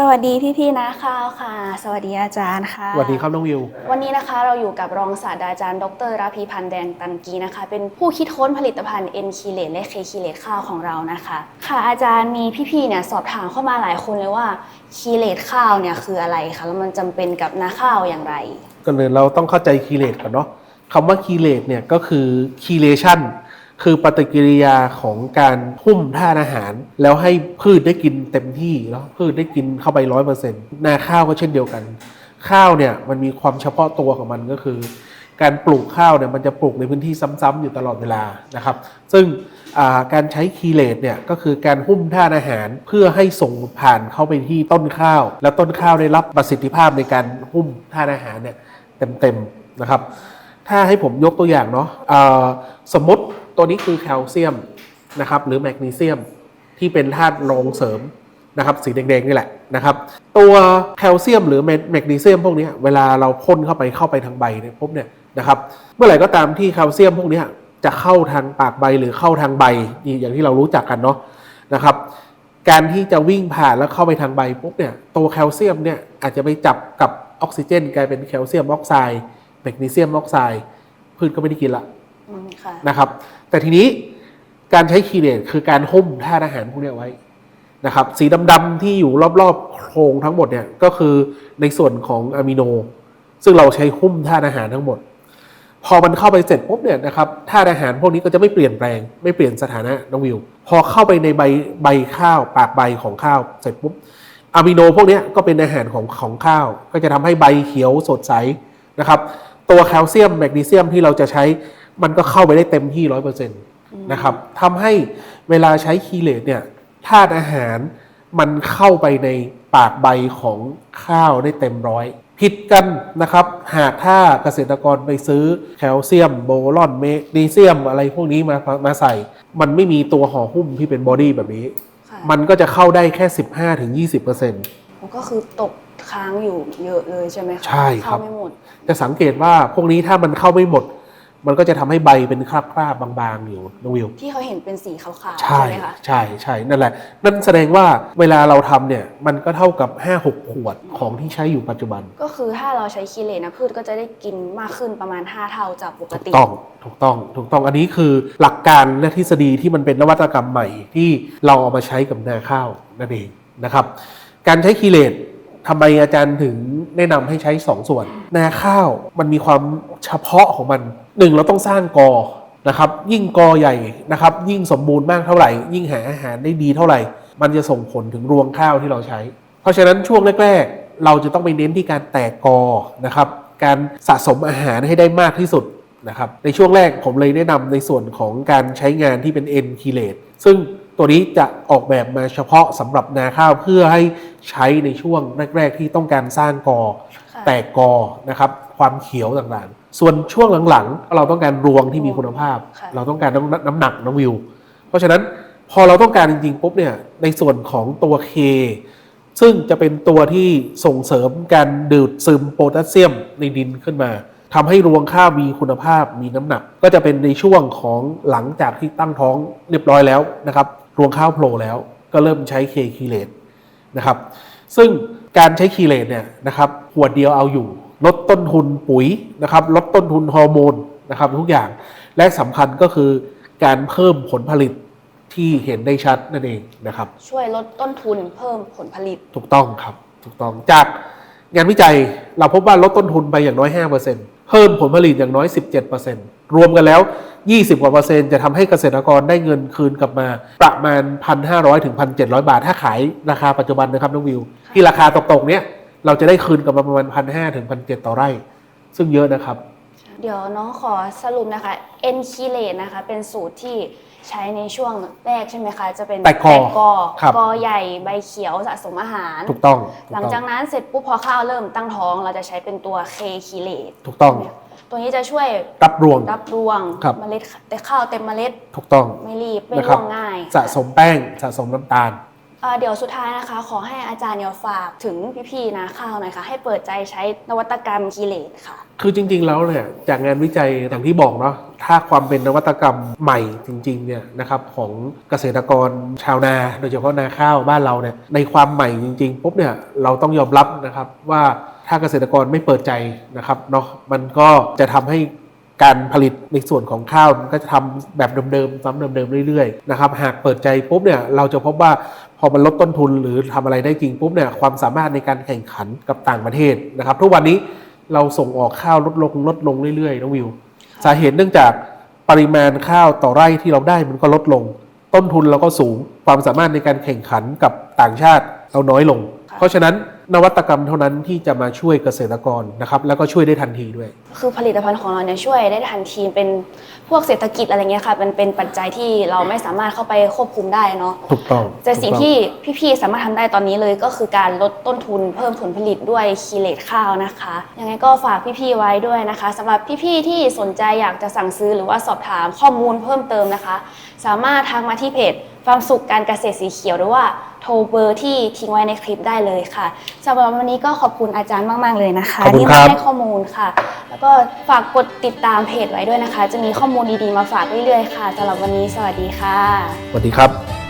สวัสดีพี่ๆนะข้าวค่ะ สวัสดีอาจารย์ค่ะสวัสดีครับน้องวิว วันนี้นะคะเราอยู่กับรองศาสตราจารย์ ดรราพีพันธ์แดงตันกีนะคะ เป็นผู้คิดค้นผลิตภัณฑ์เอ็นคีเลตและเคคีเลตข้าวของเรานะคะ ค่ะอาจารย์มีพี่ๆเนี่ยสอบถามเข้ามาหลายคนเลยว่าคีเลตข้าวเนี่ยคืออะไรคะแล้วมันจำเป็นกับนาข้าวอย่างไรก่อนอื่นเราต้องเข้าใจคีเลตก่อนเนาะคำว่าคีเลตเนี่ยก็คือคีเลชัน คือปฏิกิริยาของการหุ้มธาตุอาหาร แล้วให้พืชได้กินเต็มที่แล้วพืชได้กินเข้าไปร้อยเปอร์เซ็นต์นาข้าวก็เช่นเดียวกัน ข้าวเนี่ยมันมีความเฉพาะตัวของมันก็คือ การปลูกข้าวเนี่ยมันจะปลูกในพื้นที่ซ้ำๆอยู่ตลอดเวลานะครับ ซึ่งการใช้คีเลตเนี่ยก็คือการหุ้มธาตุอาหาร เพื่อให้ส่งผ่านเข้าไปที่ต้นข้าว แล้วต้นข้าวได้รับประสิทธิภาพในการหุ้มธาตุอาหารเนี่ยเต็มๆนะครับ ถ้าให้ผมยกตัวอย่างเนาะอ่าสมมติ ตัวนี้คือแคลเซียมนะครับหรือแมกนีเซียมที่เป็นธาตุรองเสริมนะครับสีแดงๆนี่แหละนะครับ ตัวแคลเซียมหรือแมกนีเซียมพวกนี้เวลาเราพ่นเข้าไปเข้าไปทางใบเนี่ยปุ๊บเนี่ยนะครับเมื่อไหร่ก็ตามที่แคลเซียมพวกนี้จะเข้าทางปากใบหรือเข้าทางใบอย่างที่เรารู้จักกันเนาะนะครับ การที่จะวิ่งผ่านแล้วเข้าไปทางใบปุ๊บเนี่ยตัวแคลเซียมเนี่ยอาจจะไปจับกับออกซิเจน กลายเป็นแคลเซียมออกไซด์แมกนีเซียมออกไซด์พืชก็ไม่ได้กินละ นะครับ แต่ทีนี้การใช้คีเลตคือการหุ้มธาตุอาหารพวกนี้ไว้นะครับ สีดำๆที่อยู่รอบๆโครงทั้งหมดเนี่ยก็คือในส่วนของอะมิโน ซึ่งเราใช้หุ้มธาตุอาหารทั้งหมด พอมันเข้าไปเสร็จปุ๊บเนี่ยนะครับธาตุอาหารพวกนี้ก็จะไม่เปลี่ยนแปลง ไม่เปลี่ยนสถานะน้องวิว พอเข้าไปในใบใบข้าว ปากใบของข้าวเสร็จปุ๊บอะมิโนพวกนี้ก็เป็นอาหารของของข้าว ก็จะทำให้ใบเขียวสดใสนะครับ ตัวแคลเซียมแมกนีเซียมที่เราจะใช้ มันก็เข้าไปได้เต็มที่ร้อยเปอร์เซ็นต์นะครับทำให้เวลาใช้คีเลตเนี่ยธาตุอาหารมันเข้าไปในปากใบของข้าวได้เต็มร้อยผิดกันนะครับ หากถ้าเกษตรกรไปซื้อแคลเซียมโบรอนเมกนีเซียมอะไรพวกนี้มามาใส่ มันไม่มีตัวห่อหุ้มที่เป็นบอดี้แบบนี้ค่ะมันก็จะเข้าได้แค่ 15-20%มันก็คือตกค้างอยู่เยอะเลยใช่ไหมคะใช่ครับเข้าไม่หมดจะสังเกตว่าพวกนี้ถ้ามันเข้าไม่หมด มันก็จะทำให้ใบเป็นคราบๆบางๆอยู่น้องวิว ที่เขาเห็นเป็นสีขาวๆใช่ไหมคะใช่ใช่นั่นแหละ นั่นแสดงว่าเวลาเราทำเนี่ยมันก็เท่ากับ 5-6 ขวดของที่ใช้อยู่ปัจจุบัน ก็คือถ้าเราใช้คีเลตนะพืชก็จะได้กินมากขึ้นประมาณ 5 เท่าจากปกถูกติต้องถูกต้องถูกต้องอันนี้คือหลักการและทฤษฎีที่มันเป็นนวัตกรรมใหม่ที่เราเอามาใช้กับนาข้าวนั่นเองนะครับ การใช้คีเลตทำไมอาจารย์ถึงแนะนำให้ใช้ 2 ส่วน นาข้าวมันมีความเฉพาะของมัน หนึ่งเราต้องสร้างกอนะครับ ยิ่งกอใหญ่นะครับ ยิ่งสมบูรณ์มากเท่าไหร่ ยิ่งหาอาหารได้ดีเท่าไหร่ มันจะส่งผลถึงรวงข้าวที่เราใช้ เพราะฉะนั้นช่วงแรก ๆ เราจะต้องไปเน้นที่การแตกกอนะครับ การสะสมอาหารให้ได้มากที่สุดนะครับ ในช่วงแรกผมเลยแนะนำในส่วนของการใช้งานที่เป็น N คีเลตซึ่งตัวนี้จะออกแบบมาเฉพาะสำหรับนาข้าวเพื่อให้ใช้ในช่วงแรก ๆ ที่ต้องการสร้างกอค่ะแตกกอนะครับ ความเขียวต่างๆ ส่วนช่วงหลังๆ เราต้องการรวงที่มีคุณภาพค่ะเราต้องการน้ำน้ำหนักน้ำวิว เพราะฉะนั้นพอเราต้องการจริงๆปุ๊บเนี่ยในส่วนของตัว K ซึ่งจะเป็นตัวที่ส่งเสริมการดูดซึมโพแทสเซียมในดินขึ้นมาทำให้รวงข้าวมีคุณภาพมีน้ำหนัก ก็จะเป็นในช่วงของหลังจากที่ตั้งท้องเรียบร้อยแล้วนะครับรวงข้าวโผล่แล้วก็เริ่มใช้เคคีเลตนะครับซึ่งการใช้คีเลตเนี่ยนะครับขวดเดียวเอาอยู่ ลดต้นทุนปุ๋ยนะครับลดต้นทุนฮอร์โมนนะครับทุกอย่างและสำคัญก็คือการเพิ่มผลผลิตที่เห็นได้ชัดนั่นเองนะครับ ช่วยลดต้นทุนเพิ่มผลผลิตถูกต้องครับถูกต้องจากงานวิจัยเราพบว่าลดต้นทุนไปอย่างน้อย 5%เพิ่มผลผลิตอย่างน้อย 17%รวมกันแล้ว 20กว่าเปอร์เซ็นต์จะทำให้เกษตรกรได้เงินคืนกลับมาประมาณ 1,500ถึง1,700 บาท ถ้าขายราคาปัจจุบันนะครับน้องวิว ที่ราคาตกๆเนี้ย เราจะได้คืนกลับมาประมาณ1,500ถึง1,700ต่อไร่ ซึ่งเยอะนะครับ เดี๋ยวน้องขอสรุปนะคะเอนคีเลตนะคะ เป็นสูตรที่ใช้ในช่วงแรกใช่ไหมคะ จะเป็นแตกกอกอครับกอใหญ่ใบเขียวสะสมอาหาร ถูกต้องถูหลังต้องจากนั้นเสร็จปุ๊บพอข้าวเริ่มตั้งท้อง เราจะใช้เป็นตัวเคคีเลตถูกต้อง ตัวนี้จะช่วยรับรวงรับรวงครับเมล็ดแต่ข้าวเต็มเมล็ด ถูกต้องไม่รีบไม่นะครัร่บวงง่าย สะสมแป้งสะสมน้ำตาลอ่า เดี๋ยวสุดท้ายนะคะ ขอให้อาจารย์เนี่ยฝากถึงพี่ๆนาข้าวหน่อยค่ะ ให้เปิดใจใช้นวัตกรรมคีเลตค่ะ คือจริงๆแล้วเนี่ยจากงานวิจัยอย่างที่บอกเนาะถ้าความเป็นนวัตกรรมใหม่จริงๆเนี่ยนะครับของเกษตรกรชาวนา โดยเฉพาะนาข้าวบ้านเราเนี่ยในความใหม่จริงๆปุ๊บเนี่ยเราต้องยอมรับนะครับว่าถ้าเกษตรกรไม่เปิดใจนะครับเนาะมันก็จะทำให้การผลิตในส่วนของข้าวมันก็จะทำแบบเดิมๆซ้ำเดิมๆเรื่อยๆนะครับหากเปิดใจปุ๊บเนี่ยเราจะพบว่า พอมันลดต้นทุนหรือทำอะไรได้จริงปุ๊บเนี่ยความสามารถในการแข่งขันกับต่างประเทศนะครับทุกวันนี้เราส่งออกข้าวลดลงลดลงเรื่อยๆน้องวิว สาเหตุเนื่องจากปริมาณข้าวต่อไร่ที่เราได้มันก็ลดลง ต้นทุนเราก็สูงความสามารถในการแข่งขันกับต่างชาติเราน้อยลง เพราะฉะนั้นนวัตกรรมเท่านั้นที่จะมาช่วยเกษตรกรนะครับแล้วก็ช่วยได้ทันทีด้วย คือผลิตภัณฑ์ของเราเนี่ยช่วยได้ทันทีเป็นพวกเศรษฐกิจอะไรเงี้ยค่ะมันเป็นปัจจัยที่เราไม่สามารถเข้าไปควบคุมได้เนาะถูกต้องแต่สิ่งถูกต้องที่พี่ๆสามารถทำได้ตอนนี้เลยก็คือการลดต้นทุนเพิ่มผลผลิตด้วยคีเลตข้าวนะคะยังไงก็ฝากพี่ๆไว้ด้วยนะคะสำหรับพี่ๆที่สนใจอยากจะสั่งซื้อหรือว่าสอบถามข้อมูลเพิ่มเติมนะคะ สามารถทักมาที่เพจ ความสุขการเกษตรสีเขียวหรือว่าโทรเบอร์ที่ทิ้งไว้ในคลิปได้เลยค่ะสำหรับวันนี้ก็ขอบคุณอาจารย์มาก ๆ เลยนะคะ ขอบคุณที่ครัมาบให้ข้อมูลค่ะ แล้วก็ฝากกดติดตามเพจไว้ด้วยนะคะ จะมีข้อมูลดี ๆ มาฝากเรื่อย ๆ ค่ะสำหรับวันนี้สวัสดีค่ะ สวัสดีครับ